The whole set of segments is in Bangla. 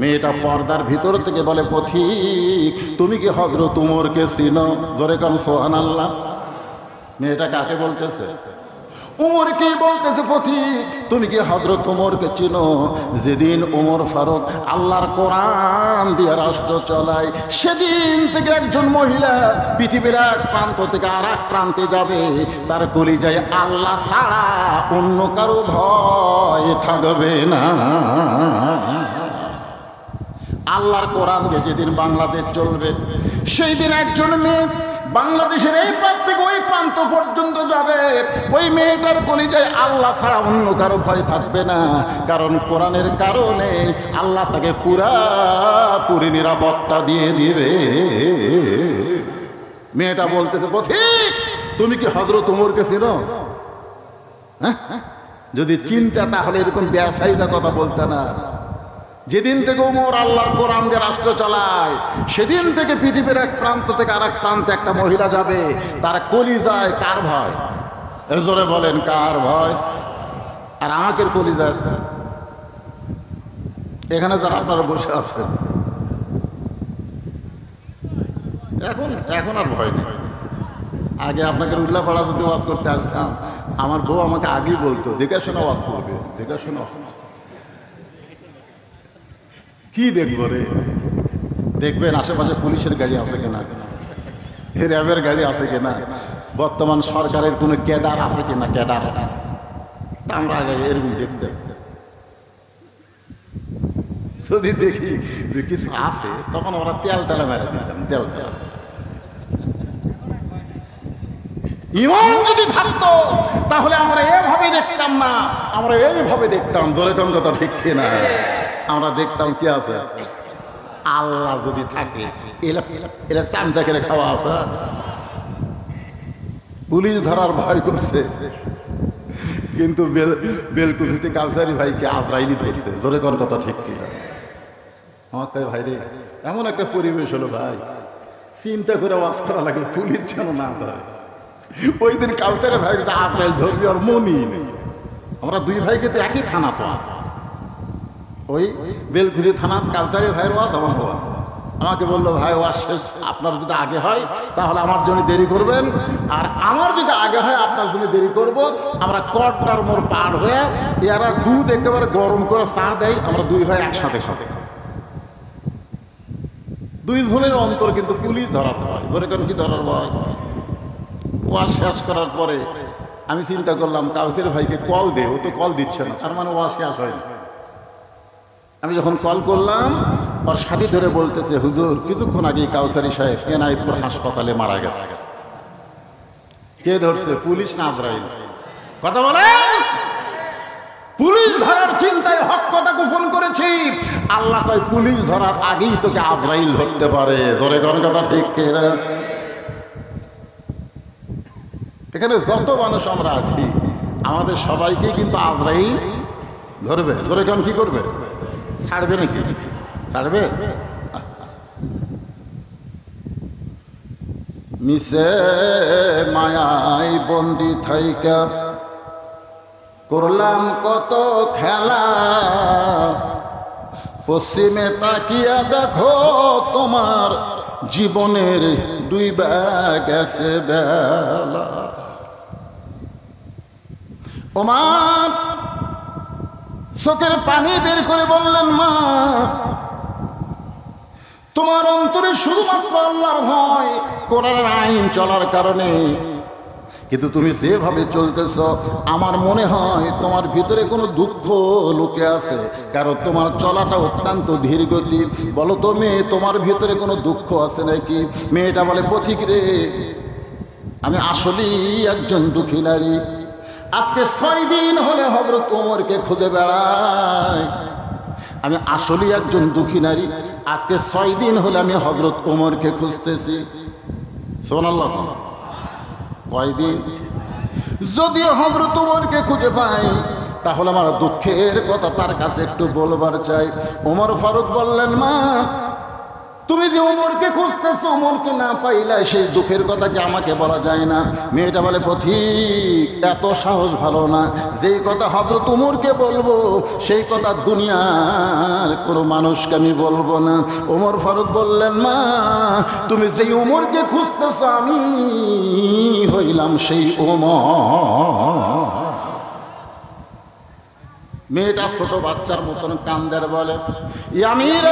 মেয়েটা পর্দার ভিতর থেকে বলে, পথিক, তুমি কি হজরত উমরকে চিনো? জোরে কান সোহান আল্লাহ মেয়েটা কাকে বলতেছে? উমরকে বলতেছে, পথিক, তুমি কি হজরত উমরকে চিনো? যেদিন উমর ফারুক আল্লাহর কোরআন দিয়ে রাষ্ট্র চলায়, সেদিন থেকে একজন মহিলা পৃথিবীর এক প্রান্ত থেকে আর এক প্রান্তে যাবে। তার গলি যায় আল্লাহ ছাড়া অন্য কারও ভয় থাকবে না। আল্লাহর কোরআন দিয়ে যেদিন বাংলাদেশ চলবে সেই দিন একজন মেয়ে বাংলাদেশের এই প্রান্ত থেকে ওই প্রান্ত পর্যন্ত যাবে। ওই মেয়েটার কলিজায় আল্লাহ ছাড়া অন্য কারও ভয় থাকবে না। কারণ কোরআনের কারণে আল্লাহ তাকে পুরাপুরি নিরাপত্তা দিয়ে দিবে। মেয়েটা বলতেছে, পথিক, তুমি কি হজরত উমরকে চিনো? হ্যাঁ? যদি চিন্তা তাহলে এরকম ব্যবসায়ীটা কথা বলতে না। যেদিন থেকে উমর আল্লাহর কোরআন দিয়ে রাষ্ট্র চালায়, সেদিন থেকে পৃথিবীর এক প্রান্ত থেকে আর এক প্রান্তে একটা মহিলা যাবে, তার কলি যায় কার ভয়? এজরে বলেন, কার ভয়? আর আমাকে কলি যায় এখানে যারা আপনারা বসে আছেন, এখন এখন আর ভয় নেই। আগে আপনাকে উল্লাপাড়া যদি ওয়াজ করতে আসতাম, আমার বউ আমাকে আগেই বলতো, দেখে শোনা ওয়াজ করবে, দেখে শোনা। কি দেখব রে? দেখবেন আশেপাশে পুলিশের গাড়ি আছে কিনা? র্যাবের গাড়ি আছে কিনা? বর্তমান সরকারের কোনো ক্যাডার আছে কিনা? ক্যাডার। তা আমরা আগে এরকম দেখতে। যদি দেখি যে কিছু আছে, তখন ওরা তেল তেলা মেরে দিতাম, তেল তেলা। ইমান যদি থাকতো, তাহলে আমরা এভাবে দেখতাম না। আমরা এইভাবে দেখতাম, ধরে কোন কথা ঠিক না আমরা দেখতাম কি আছে? আল্লাহ যদি থাকে, এলা চামচা করে খাওয়া আছে। পুলিশ ধরার ভয় করছে। কিন্তু বেল, বেলকুচিতে কাউসারি ভাইকে আজরাইলি ধরছে। ধরে কোন কথা ঠিক কিনা আমার কয়, ভাই রে, এমন একটা পরিবেশ হলো ভাই। চিন্তা করে ওয়াজ করা লাগে, পুলিশ যেন না ধরে। ওই দিন কাউসারে ভাই আজরাইল ধরবি আর মনই নেই। আমরা দুই ভাইকে তো একই থানা তো আছে। ওই বেলকুচি থানা কালচারি ভাইয়ের ওয়াজ আমার ওয়াজ। আমাকে বলল, ভাই, ওয়াজ শেষ। আপনার যদি আগে হয়, তাহলে আমার জন্য দেরি করবেন। আর আমার যদি আগে হয়, আপনার জন্য দেরি করব। আমরা কটটার মোর পার হয়ে এরা দুধ একেবারে গরম করে চা দেয়, আমরা দুই ভাই একসাথে সাথে দুই ধনের অন্তর কিন্তু পুলিশ ধরার হয় ধরে কেন কি ধরার ভয়? ওয়াজ শেষ করার পরে আমি চিন্তা করলাম, কাউসের ভাইকে কল দে ও তো কল দিচ্ছে না। তার মানে ওয়াজ শেষ হয়নি। আমি যখন কল করলাম, ওর সাথী ধরে বলতেছে, হুজুর, কিছুক্ষণ আগে কাউসারি সাহেব এনায়তপুর হাসপাতালে মারা গেছে। কে ধরছে? পুলিশ না আজরাইল? কথা বলে? পুলিশ ধরার চিন্তায় হক কথা গোপন করেছি। আল্লাহ কয়, পুলিশ ধরার আগেই তোকে আজরাইল ধরতে পারে। ধরে কোন কথা ঠিক এখানে যত মানুষ আমরা আছি, আমাদের সবাইকে কিন্তু আজরাইল ধরবে। ধরে কেন কি করবে? ছাড়বে নাকি? ছাড়বে? মিশে মায়াই বন্দি থাইকা। করলাম কত খেলা। পশ্চিমে তাকিয়া দেখো, তোমার জীবনের দুই ব্যাগ গেছে বেলা। ওমার চোখের পানি বের করে বললেন, মা, তোমার অন্তরে শুধুমাত্র আল্লাহর ভয়, কোরআনের আইন চলার কারণে। কিন্তু তুমি যেভাবে চলতেছ, আমার মনে হয় তোমার ভিতরে কোনো দুঃখ লুকে আছে, কারণ তোমার চলাটা অত্যন্ত ধীর গতি বলো তো, মেয়ে, তোমার ভিতরে কোনো দুঃখ আছে নাকি? মেয়েটা বলে, পথিক রে, আমি আসলেই একজন দুঃখী নারী। আজকে ছয় দিন হলে হজরত ওমরকে খুঁজে বেড়ায় আমি আসলেই একজন দুঃখী নারী। আজকে ছয় দিন হলে আমি হজরত ওমরকে খুঁজতেছি। সোনাল্লাহ কয়দিন যদিও হজরত ওমরকে খুঁজে পাই, তাহলে আমার দুঃখের কথা তার কাছে একটু বলবার চাই। ওমর ফারুক বললেন, মা তুমি যে উমরকে খুঁজতেছো, উমরকে না পাইলে সেই দুঃখের কথা কি আমাকে বলা যায় না? মেয়েটা বলে, পথিক, এত সাহস ভালো না। যেই কথা হজরত উমরকে বলব, সেই কথা দুনিয়ার কোনো মানুষকে আমি বলব না। ওমর ফারুক বললেন, মা, তুমি যেই উমরকে খুঁজতেছো, আমি হইলাম সেই ওমর মেয়েটা ছোট বাচ্চার মতন কান্দের বলে ইয়ামির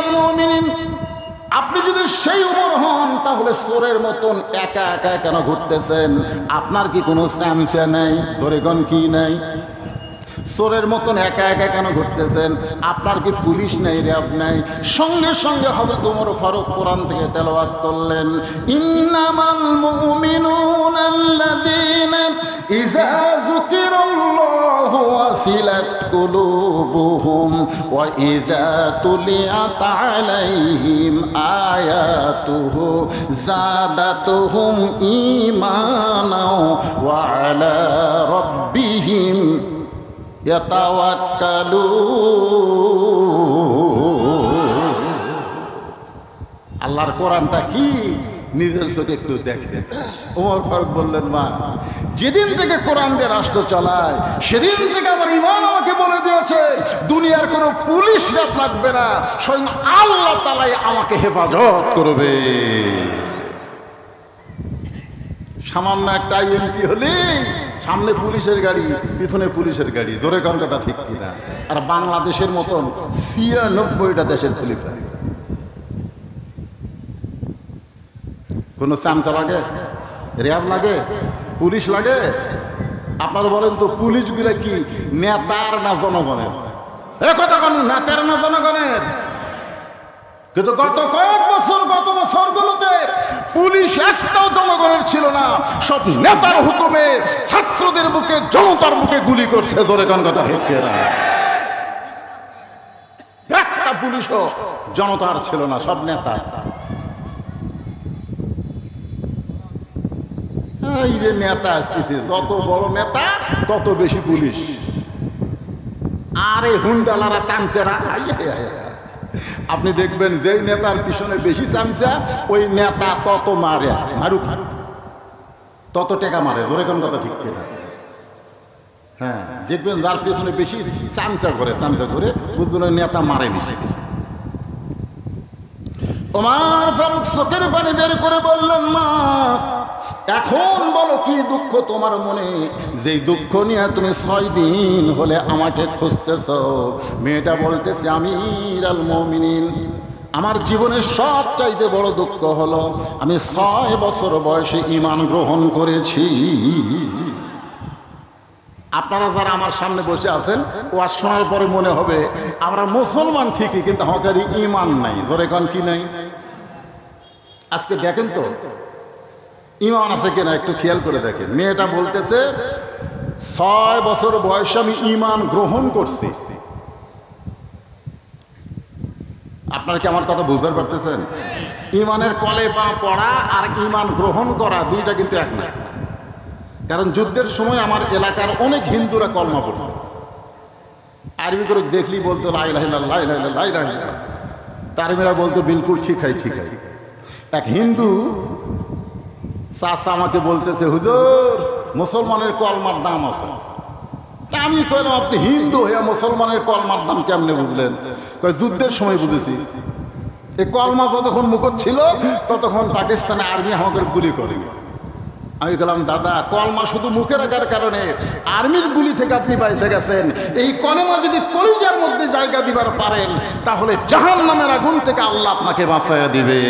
আপনি যদি সেই উমর হন, তাহলে সোরের মতন একা একা কেন ঘুরতেছেন? আপনার কি কোনো স্যামসা নেই? ধরেগণ কি নেই? সোরের মতন একা একা কেন ঘুরতেছেন? আপনার কি পুলিশ নেই র্যাব নেই সঙ্গে সঙ্গে হযরত ওমর ফারুক কোরআন থেকে তেলাওয়াত করলেন, ইন্নামাল মুমিনুনা আল্লাযীনা ইযা যুকিরাল্লাহু ওয়াসিলাত কুলুবুহুম ওয়া ইযা তুলিয়াত আলাইহিম আয়াতুহু জাদাতুহুম ঈমানা ওয়া আলা রাব্বিহিম আল্লাহর কোরআনটা কি? নিজের চোখে একটু দেখবে। ওমর ফারুক বললেন, মা, যেদিন থেকে কোরআন রাষ্ট্র চালায়, সেদিন থেকে আমার ইমান আমাকে বলে দিয়েছে, দুনিয়ার কোনো পুলিশ রাত লাগবে না, স্বয়ং আল্লাহ তালাই আমাকে হেফাজত করবে। সামান্য একটা আইএমপি হলেই সামনে পুলিশের গাড়ি, পিছনে পুলিশের গাড়ি, ধরে কোন কথা ঠিক কিনা? আর বাংলাদেশের মতন ছিয়ানব্বইটা দেশের খলিফা। কোনো চামচা লাগে? র্যাব লাগে? পুলিশ লাগে? আপনারা বলেন তো, পুলিশগুলা কি নেতার না জনগণের? এ কথা কোন, নেতার না জনগণের? কিন্তু গত কয়েক বছর, গত বছরগুলোতে পুলিশ একটাও জনগণের ছিল না। সব নেতার হুকুমে ছাত্রদের বুকে, জনতার বুকে গুলি করছে ধরে গান কথা ঠিক একটা পুলিশও জনতার ছিল না, সব নেতা। এই রে নেতা আসতেছে। যত বড় নেতা, তত বেশি পুলিশ। আরে হুন্ডালারা চামচেরা। আপনি দেখবেন যেই নেতার পিছনে বেশি চামচা, ওই নেতা তত মারে মারুক। তত টেকা মারে, জোরে কোন কথা ঠিক হ্যাঁ দেখবেন যার পেছনে বেশি চামচা করে চামচা করে বুঝবেন ওই নেতা মারে বেশি ওমার ফারুক চোখের পানি বের করে বললেন, মা এখন বলো কি দুঃখ তোমার মনে? যেই দুঃখ নিয়ে তুমি ছয় দিন হলে আমাকে খুঁজতেছ, মেয়েটা বলতেছে আমি আল মমিনিন, আমার জীবনের সব চাইতে বড় দুঃখ হলো আমি ছয় বছর বয়সে ইমান গ্রহণ করেছি। আপনারা যারা আমার সামনে বসে আছেন, ওয়াজ শোনার পরে মনে হবে, আমরা মুসলমান ঠিকই, কিন্তু আমাদের ইমান নাই। ধরে কন কি নাই? আজকে দেখেন তো ইমান আছে কিনা একটু খেয়াল করে দেখেন। মেয়েটা বলতেছে, ছয় বছর বয়সে আমি ইমান গ্রহণ করছি। আপনারা কি আমার কথা বুঝতে পারতেছেন? ইমানের কলে পা পড়া আর ইমান গ্রহণ করা দুইটা কিন্তু এক না। কারণ যুদ্ধের সময় আমার এলাকার অনেক হিন্দুরা কলমা পড়ছে। আরবি করে দেখলি বলতো লাই লাই লাই লাই লাই তারমিরা বলতো, বিলকুল ঠিক হয় ঠিক হয় এক হিন্দু চাষা আমাকে বলতেছে, হুজুর, মুসলমানের কলমার দাম আছে। তা আমি কইলাম, আপনি হিন্দু হয়ে মুসলমানের কলমার দাম কেমনে বুঝলেন? যুদ্ধের সময় বুঝেছি। এই কলমা যতক্ষণ মুখত ছিল, ততক্ষণ পাকিস্তানে আর্মি আমাকে গুলি করে আমি গেলাম দাদা, কলমা শুধু মুখে রাখার কারণে আর্মির গুলি থেকে আপনি বাইসে গেছেন। এই কলমা যদি কলিজার মধ্যে জায়গা দিবার পারেন, তাহলে জাহান নামের আগুন থেকে আল্লাহ আপনাকে বাঁচাইয়া দিবে।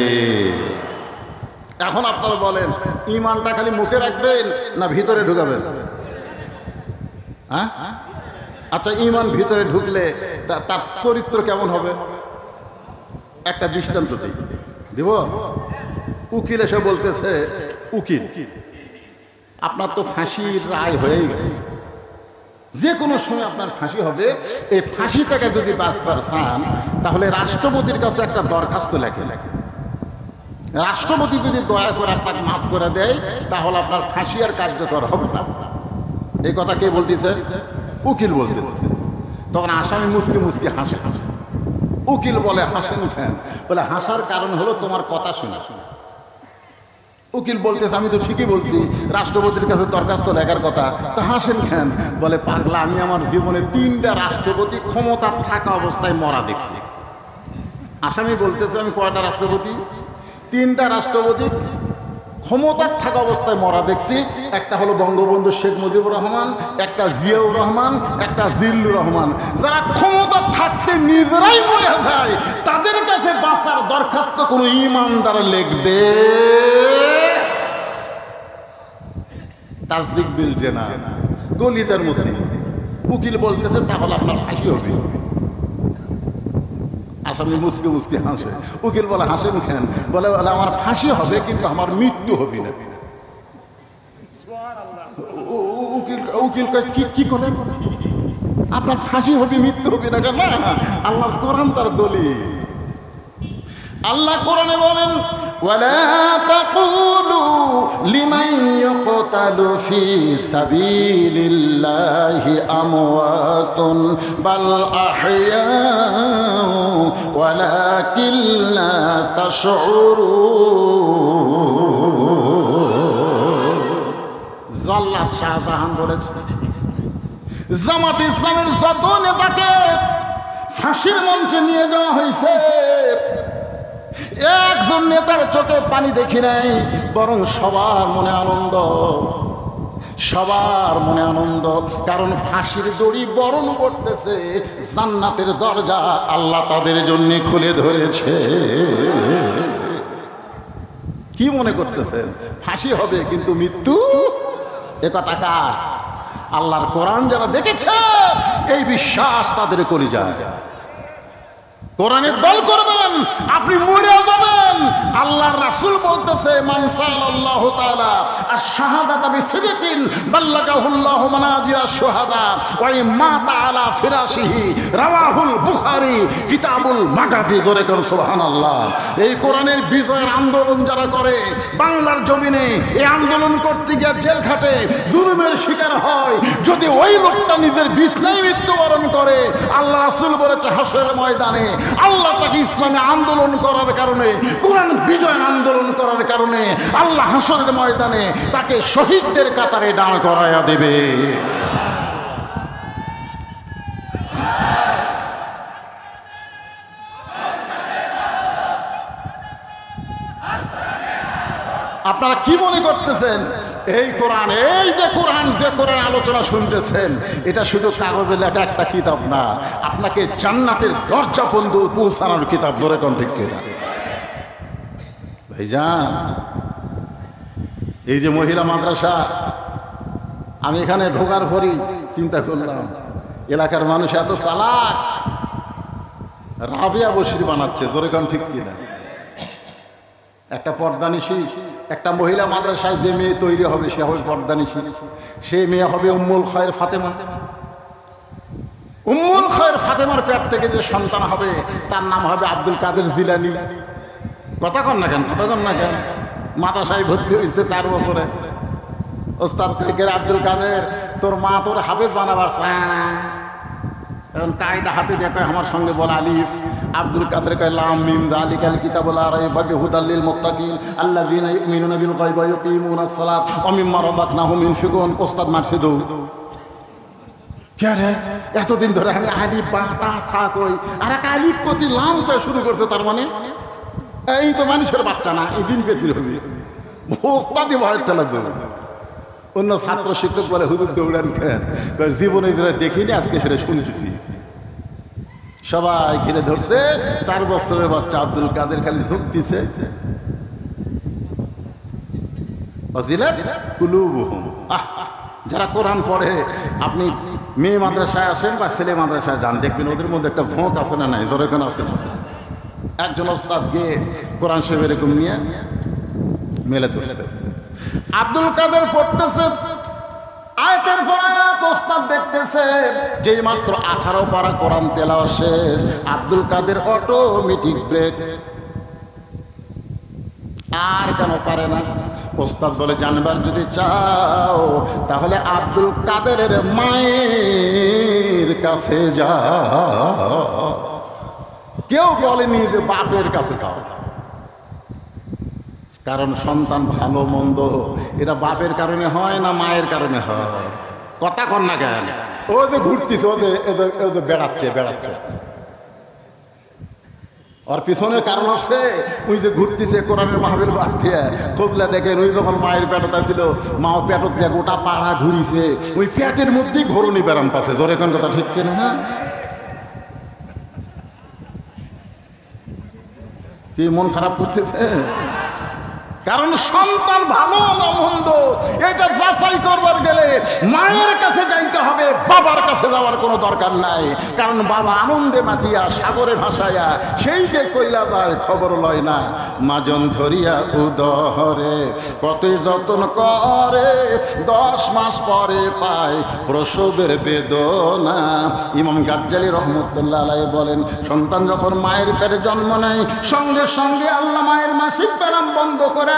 এখন আপনারা বলেন ইমানটা খালি মুখে রাখবেন না ভিতরে ঢুকাবেন? হ্যাঁ? আচ্ছা ইমান ভিতরে ঢুকলে তার চরিত্র কেমন হবে? একটা দৃষ্টান্ত দিই। দিব? উকিল এসে বলতেছে, উকিল, আপনার তো ফাঁসির রায় হয়েই গেছে। যে কোনো সময় আপনার ফাঁসি হবে। এই ফাঁসি থেকে যদি বাঁচবার চান, তাহলে রাষ্ট্রপতির কাছে একটা দরখাস্ত লেখে লেখে রাষ্ট্রপতি যদি দয়া করে আপনাকে মাফ করে দেয়, তাহলে আপনার ফাঁসি আর কার্যকর হবে না। এই কথা কে বলতেছে? উকিল বলতেছে। তখন আসামি মুসকে মুসকে হাসে। উকিল বলে, হাসেন ফ্যান বলে, হাসার কারণ হলো তোমার কথা শোনা। শোনা উকিল বলতেছে, আমি তো ঠিকই বলছি, রাষ্ট্রপতির কাছে দরখাস্ত লেখার কথা। তা হাসেন কেন? বলে, পাগলা, আমি আমার জীবনে তিনটা রাষ্ট্রপতি ক্ষমতা থাকা অবস্থায় মরা দেখছি। আসামি বলতেছে, আমি কয়টা রাষ্ট্রপতি? তিনটা রাষ্ট্রপতি ক্ষমতার থাকা অবস্থায় মরা দেখছি। একটা হলো বঙ্গবন্ধু শেখ মুজিবুর রহমান, একটা জিয়াউর রহমান, একটা জিল্লুর রহমান। যারা ক্ষমতা থাকতে নিজেরাই মরে যায়, তাদের কাছে বাঁচার দরখাস্ত কোনো ইমানদার লিখবে? তাজদিক বিল যে না গলিদের মধ্যে। উকিল বলতেছে, তাহলে আপনার ফাঁসি হবে। আসামি মুসকে মুসকে হাসে। উকিল বলে হাসেন খান বলে আমার ফাঁসি হবে, কিন্তু আমার মৃত্যু হবে না। উকিল কি কি করে? আপনার ফাঁসি হবে, মৃত্যু হবে না কেন? আল্লাহর কোরআন তার দলিল। আল্লাহ কোরআনে বলেন ولا تقولوا لمن يقتل في سبيل الله أموات بل أحياء ولكن لا تشعرون জল্লাদ শাহজাহান বলেছে জামাত ইসলামের যত নেতাকে ফাঁসির মঞ্চে নিয়ে যাওয়া হয়েছে একজন নেতার চোখে পানি দেখি নাই, বরং সবার মনে আনন্দ। সবার মনে আনন্দ, কারণ ফাঁসির দড়ি বরণ করতেছে, জান্নাতের দরজা আল্লাহ তাদের জন্য খুলে ধরেছে। কি মনে করতেছেন? ফাঁসি হবে কিন্তু মৃত্যু? এ টাকা আল্লাহর কোরআন যারা দেখেছে, এই বিশ্বাস তাদের করি যায় কোরআনের দল করবেন, আপনি মরে যাবেন। আল্লাহর রাসূল বলতেছে তাআলা আর শাহাদাতা বিসিদিকিন বাল্লাগাহুল্লাহু মানাজিরা মা তাআলা ফিরাশিহি, রাওয়াহুল বুখারী, কিতাবুল মাগাজি। ধরে কোন সুবহানাল্লাহ। এই কোরআনের বিজয়ের আন্দোলন যারা করে, বাংলার জমিনে এই আন্দোলন করতে গিয়ে জেল খাটে, জুলুমের শিকার হয়। যদি ওই লোকটা নিজের বিছনায় মৃত্যুবরণ করে, আল্লাহ রাসূল বলেছে, হাসরের ময়দানে আল্লাহ তাকে ইসলামে আন্দোলন করার কারণে, কোরআন বিজয় আন্দোলন করার কারণে, আল্লাহ হাসরের ময়দানে তাকে শহীদদের কাতারে দাঁড় করাইয়া দেবে। আপনারা কি মনে করতেছেন? এই কোরআন, এই যে কোরআন যে কোরআন আলোচনা শুনতেছেন, এটা শুধু কাগজে লেখা একটা কিতাব না, আপনাকে জান্নাতের দরজা বন্ধু পৌঁছানোর কিতাব, ধরে কোন ঠিক কিনা? ভাইজান, এই যে মহিলা মাদ্রাসা, আমি এখানে ঢোকার পরই চিন্তা করলাম, এলাকার মানুষ এত চালাক, রাবিয়া বসির বানাচ্ছে জোরে কোন ঠিক কিনা? একটা পর্দানিশি একটা মহিলা মাদ্রাসায় যে মেয়ে তৈরি হবে, সে হবে পর্দানিশি সে। মেয়ে হবে উম্মুল খয়ের ফাতেমা। উম্মুল খয়ের ফাতেমার পেট থেকে যে সন্তান হবে, তার নাম হবে আব্দুল কাদের জিলানি। কথা কন না কেন, কথা কন না কেন? মাদ্রাসায় ভর্তি হয়েছে চার বছরে। ওস্তাদ শেখের আব্দুল কাদের, তোর মা তোর হাফেজ বানাবার চায় এখন কায়দা হাতে দেখে আমার সঙ্গে বল আলিফ। আব্দুল কাদের কয়, লাম মিম জালিকাল কিতাবুল আরাইবাবি হুদাল্লিল মুত্তাকিন। আল্লাযীনা ইউমিনুনা বিল গায়বি ওয়া ইউকিমুনাস সালাত ওয়া মিম্মা রাযাকনাহুম ইউনফিকুন ওস্তাদ মারছে দৌ কে এতদিন ধরে আমি আলিফ, বা, তা, সা কই। আর এক আলিফ কতি লাম তো শুরু করছে, তার মানে? এই তো মানুষের বাচ্চা না, এই দিন পেতির হবে। ওস্তাদি ভয়ের ঠেলা দেবে। অন্য ছাত্র শিক্ষক বলে, হুজুর দৌড়ান খেন কয়, জীবনে যেটা দেখিনি, আজকে সেটা শুনতেছি। সবাই ঘিরে ধরছে। চার বছরের বাচ্চা আব্দুল কাদের খালি আহ, যারা কোরআন পড়ে আপনি মেয়ে মাদ্রাসায় আসেন বা ছেলে মাদ্রাসায় যান দেখবেন ওদের মধ্যে একটা ভোঁক আছে না নাই? জোরে আছে? না একজন ওস্তাদ গিয়ে কোরআন সাহেব এরকম নিয়ে মেলে ধরছে। আব্দুল কাদের পড়তেছে আয়তের পর আয়াত ওস্তাদ দেখতেছে, যেই মাত্র আঠারো পারা কোরআন তেলাও শেষ, আব্দুল কাদের অটোমেটিক ব্রেক আর কেন পারে না? ওস্তাদ বলে, জানবার যদি চাও, তাহলে আব্দুল কাদেরের মায়ের কাছে যা। কেউ বলেনি যে বাপের কাছে যাও। কারণ সন্তান ভালো, মন্দ। এটা বাপের কারণে হয় না মায়ের কারণে হয়? কথা কর না কেন? ও যে ঘুরতিছে, ও যে যে- বেড়াচ্ছে বেড়াচ্ছে। ওর পিছনের কারণ আছে ওই যে ঘুরতেছে, কোরআনের মাহবিল বাদ দিয়ে খোঁজলে দেখেন ওই যখন মায়ের পেটতা ছিল মা পেটত দিয়ে গোটা পাড়া ঘুরিছে ওই পেটের মধ্যেই ঘরণি ব্যারাম পাচ্ছে জোরে কোন কথা ঠিক কিনা? হ্যাঁ কি মন খারাপ করতেছে? কারণ সন্তান ভালো না মন্দ, এটা যাচাই করবার গেলে মায়ের কাছে যাইতে হবে, বাবার কাছে যাওয়ার কোনো দরকার নাই। কারণ বাবা আনন্দে মাতিয়া সাগরে ভাসাইয়া সেই যে চইলা যায় খবর লয় না। মাজন ধরিয়া উদহরে কতই যতন করে, দশ মাস পরে পায় প্রসবের বেদনা। ইমাম গাজ্জালি রহমতুল্লাহ আলাই বলেন, সন্তান যখন মায়ের পেটে জন্ম নেয়, সঙ্গে সঙ্গে আল্লাহ মায়ের মাসিক ব্যায়াম বন্ধ করে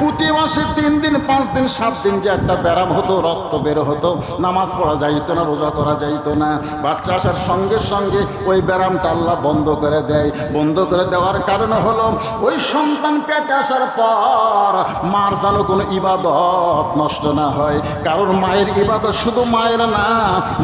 প্রতি মাসে তিন দিন, পাঁচ দিন, সাত দিন যে একটা ব্যায়াম হতো, রক্ত বের হতো, নামাজ পড়া যাইতো না, রোজা করা যাইতো না। বাচ্চা আসার সঙ্গে সঙ্গে ওই ব্যায়ামটা আল্লাহ বন্ধ করে দেয়। বন্ধ করে দেওয়ার কারণে হলো, ওই সন্তান পেটে আসার পর মার যেন কোনো ইবাদত নষ্ট না হয়। কারণ মায়ের ইবাদত শুধু মায়ের না,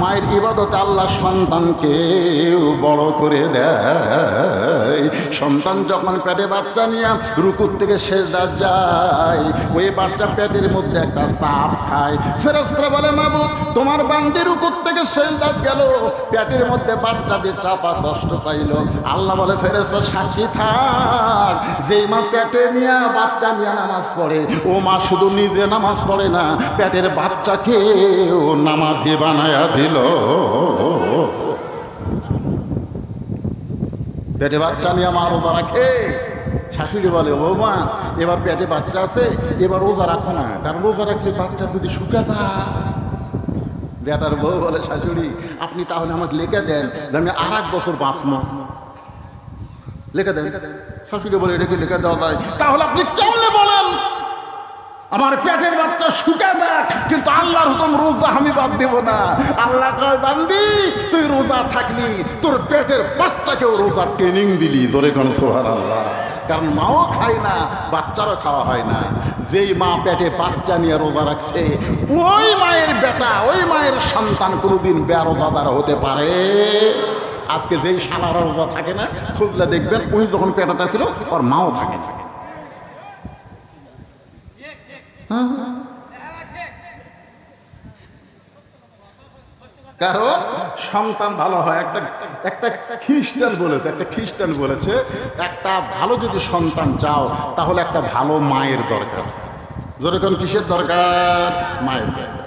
মায়ের ইবাদত আল্লাহ সন্তানকেও বড় করে দেয়। সন্তান যখন পেটে বাচ্চা নিয়ে রুকুর থেকে শেষ যায়। ওই বাচ্চা পেটের মধ্যে একটা সাপ খায়। ফেরস্ত্রা বলে, মাবুদ, তোমার বান্দি রুকুর থেকে শেষ দাঁত গেল। পেটের মধ্যে বাচ্চা দিয়ে চাপা কষ্ট পাইল। আল্লাহ বলে ফেরেস্তা সাক্ষী থাক। যেই মা পেটে নিয়ে বাচ্চা নিয়ে নামাজ পড়ে, ও মা শুধু নিজে নামাজ পড়ে না, পেটের বাচ্চাকেও নামাজি বানায়া দিল। পেটে বাচ্চা নিয়ে মা রোজা রাখে। শাশুড়ি বলে, ও মা, এবার পেটে বাচ্চা আছে, এবার রোজা রাখো না। কারণ রোজা রাখলে বাচ্চা যদি শুকা যায়। বেটার বউ বলে, শাশুড়ি, আপনি তাহলে আমাকে লিখে দেন যে আমি আর এক বছর বাঁচবো। লিখে দেন। শাশুড়ি বলে এটাকে লিখে দেওয়া যায়? তাহলে আপনি কেমনে বলেন? আমার পেটের বাচ্চা শুকে দেখ কিন্তু আল্লাহর হুকুম রোজা আমি বাদ দেব না। আল্লাহ কয়, বান্দি, তুই রোজা থাকলি, তোর পেটের বাচ্চাকেও রোজার ট্রেনিং দিলি। জোরে কোন সোহার আল্লাহ কারণ মাও খায় না, বাচ্চারও খাওয়া হয় না। যেই মা পেটে বাচ্চা নিয়ে রোজা রাখছে, ওই মায়ের বেটা, ওই মায়ের সন্তান কোনোদিন বেরোজাদার হতে পারে। আজকে যেই সালার রোজা থাকে না, খুঁজলে দেখবেন উনি যখন পেটাতে ছিল, ওর মাও থাকে না। কারণ সন্তান ভালো হয়। একটা একটা খ্রিস্টান বলেছে, একটা খ্রিস্টান বলেছে, একটা ভালো যদি সন্তান চাও, তাহলে একটা ভালো মায়ের দরকার। যেরকম কিসের দরকার? মায়ের দরকার।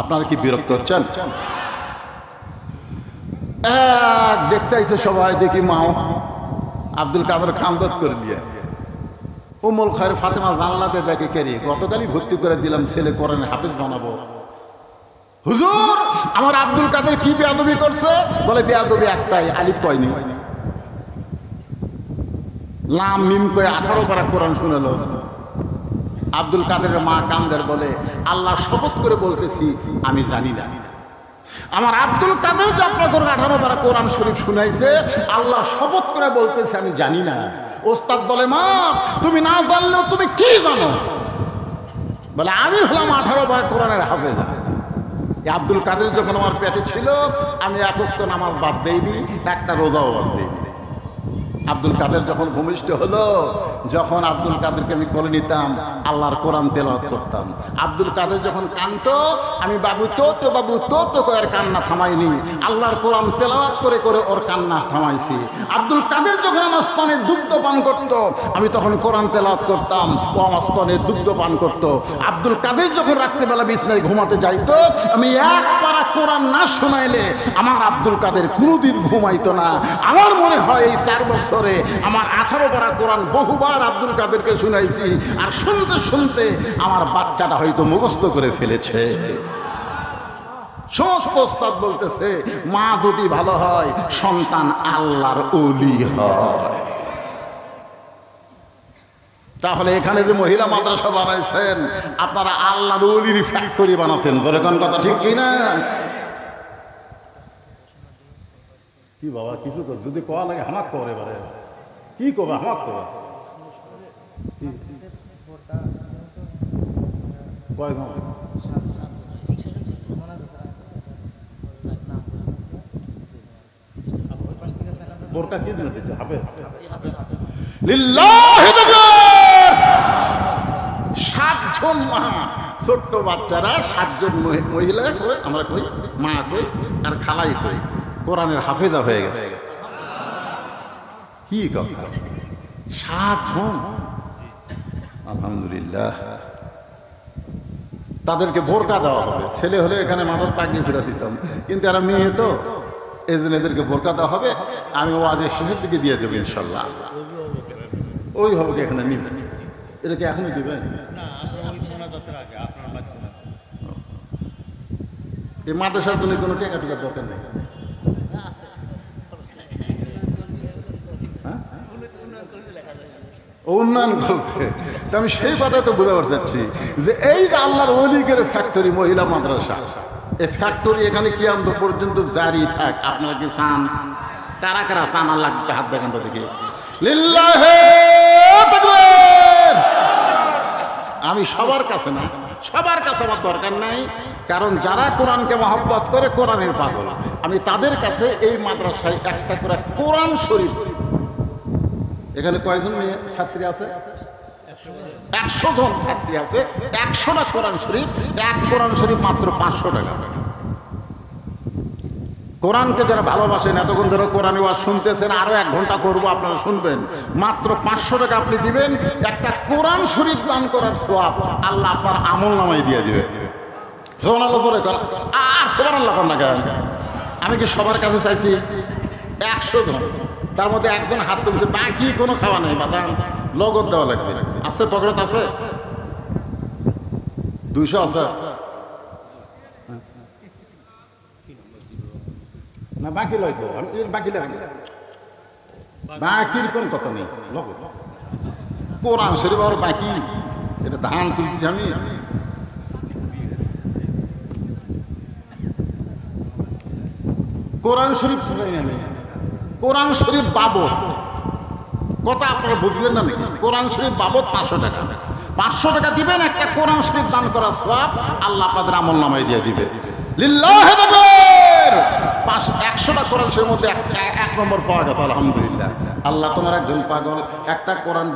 আপনারা কি বিরক্ত হচ্ছেন? এক দেখতে আইছে সবাই, দেখি মাও। আব্দুল কাদের কান্দত করে দিয়ে উমুল খায়ের ফাতেমা জানলাতে দেখে কেরি গতকালই ভর্তি করে দিলাম, ছেলে করেন হাফিজ বানাবো। হুজুর, আমার আব্দুল কাদের কি বেয়াদবি করছে? বলে, বেয়াদবি একটাই, আলিফ কয়নি লাম মিম কয়ে আঠারো পারা কোরআন শুনেল। আব্দুল কাদের মা কান্দের বলে, আল্লাহ শপথ করে বলতেছি, আমি জানি না। আমার আব্দুল কাদের যাত্রা করে আঠারো পারা কোরআন শরীফ শুনাইছে, আল্লাহ শপথ করে বলতেছে, আমি জানি না। ওস্তাদ বলে, মা, তুমি না জানলেও তুমি কি জানো? বলে, আমি হলাম আঠারো পারা কোরআনের হাফেজা। আব্দুল কাদের যখন আমার পেটে ছিল, আমি একক নামাজ বাদ দেইনি, একটা রোজাও বাদ দেইনি। আব্দুল কাদের যখন ভূমিষ্ঠ হলো, যখন আব্দুল কাদেরকে আমি কোলে নিতাম, আল্লাহর কোরআন তেলাওয়াত করতাম। আব্দুল কাদের যখন কান্ত আমি, বাবু তো তো বাবু তো তো করে কান্না থামাইনি। আল্লাহর কোরআন তেলাওয়াত করে করে ওর কান্না থামাইছি। আব্দুল কাদের যখন আমার স্তনে দুগ্ধ পান করত, আমি তখন কোরআন তেলাওয়াত করতাম, ও আমার স্তনে দুগ্ধ পান করত। আব্দুল কাদের যখন রাত্রেবেলা বিছনায় ঘুমাতে যাইতো, আমি এক পারা কোরআন না শোনাইলে আমার আব্দুল কাদের কোনোদিন ঘুমাইতো না। আমার মনে হয় এই চার বছরে আমার আঠারো পারা কোরআন বহুবার আব্দুল কাদেরকে শুনাইছি, আর শুনতে শুনতে আমার বাচ্চাটা হয়তো মুখস্থ করে ফেলেছে। সমস্ত ওস্তাদ বলতেছে, মা যদি ভালো হয়, সন্তান আল্লাহর অলি হয়। তাহলে এখানে যে মহিলা মাদ্রাসা বানাইছেন, আপনারা আল্লাহর অলির ফ্যাক্টরি বানাচ্ছেন যেরকম কথা ঠিক কি না কি বাবা কিছু কর যদি কয়া লাগে হামাক কর এবারে। কি করবে হামাক কর কয়জন বোরকা কি জন্য দিচ্ছে হাফেজ। সাতজন মা ছোট্ট বাচ্চারা সাতজন মহি- মহিলা কই আমরা কই মা কই আর খালাই কই। কোরআনের হাফেজা হয়ে গেছে। কি কথা? সাতজন আলহামদুলিল্লাহ। তাদেরকে বোরকা দেওয়া হবে। ছেলে হলে এখানে মাথার পাগড়ি ফেরা দিতাম। কিন্তু এরা মেয়ে তো। এই জন্য এদেরকে বোরকা দেওয়া হবে। আমি ওয়াজের শেষের দিকে দিয়ে দেবো ইনশাল্লাহ। ওই হবে এখানে নিবেন এটা কি এখনই দিবেন এই মাদ্রাসার জন্য কোনো টেকা টুকার দরকার নেই হ্যাঁ? ও উন্নয়ন করবে। তো আমি সেই কথা তো বুঝতে পারছি যে এই যে আল্লাহর অলিগের ফ্যাক্টরি মহিলা মাদ্রাসা, এই ফ্যাক্টরি এখানে কি আন্ত পর্যন্ত জারি থাক। আপনারা কি চান? কারা কারা চান? আল্লাহ হাত দেখান তো দেখি! আমি সবার কাছে না, সবার কাছে আমার দরকার নাই। কারণ যারা কোরআনকে মহব্বত করে কোরআনের পাগল, আমি তাদের কাছে এই মাদ্রাসায় একটা করে কোরআন শরীফ এখানে কয়জন মেয়ে? ছাত্রী আছে? একশো জন ছাত্রী আছে। একশোটা কোরআন শরীফ, এক কোরআন শরীফ মাত্র পাঁচশো টাকা। কোরআনকে যারা ভালোবাসেন, এতক্ষণ ধরে কোরআন ওয়াজ শুনতেছেন, আরও এক ঘণ্টা করব, আপনারা শুনবেন। মাত্র পাঁচশো টাকা আপনি দিবেন, একটা কোরআন শরীফ দান করার সোয়াব আল্লাহ আপনার আমল নামাই দিয়ে দিবে। সোমান আল্লাহ ধরে আর সোমান আল্লাহ না কেন? আমি কি সবার কাছে চাইছি? একশো জন তার মধ্যে একজন হাত তুলছে, বাকি কোনো খাওয়া নেই বাদাম লগত দেওয়া লাগবে। আছে পকেট আছে? দুইশো আছে? না, বাকি বাকি কথা নেই। লগ কোরআন শরীফ বাকি। এটা ধান আমি। শরীফ আমি। কোরআন শরীফ বাবদ। কথা আপনারা বুঝলেন না নাকি? কোরআন শরীফ বাবদ পাঁচশো টাকা। পাঁচশো টাকা দিবেন, একটা কোরআন শরীফ দান করার সব আল্লাহ আপনাদের আমল নামাই দিয়ে দিবে! পাঁচ, একশোটা কোরআন শরীফের মধ্যে এক নম্বর পাওয়া গেছে, আলহামদুলিল্লাহ। আল্লাহ তোমার একজন পাগল, একটা কোরআন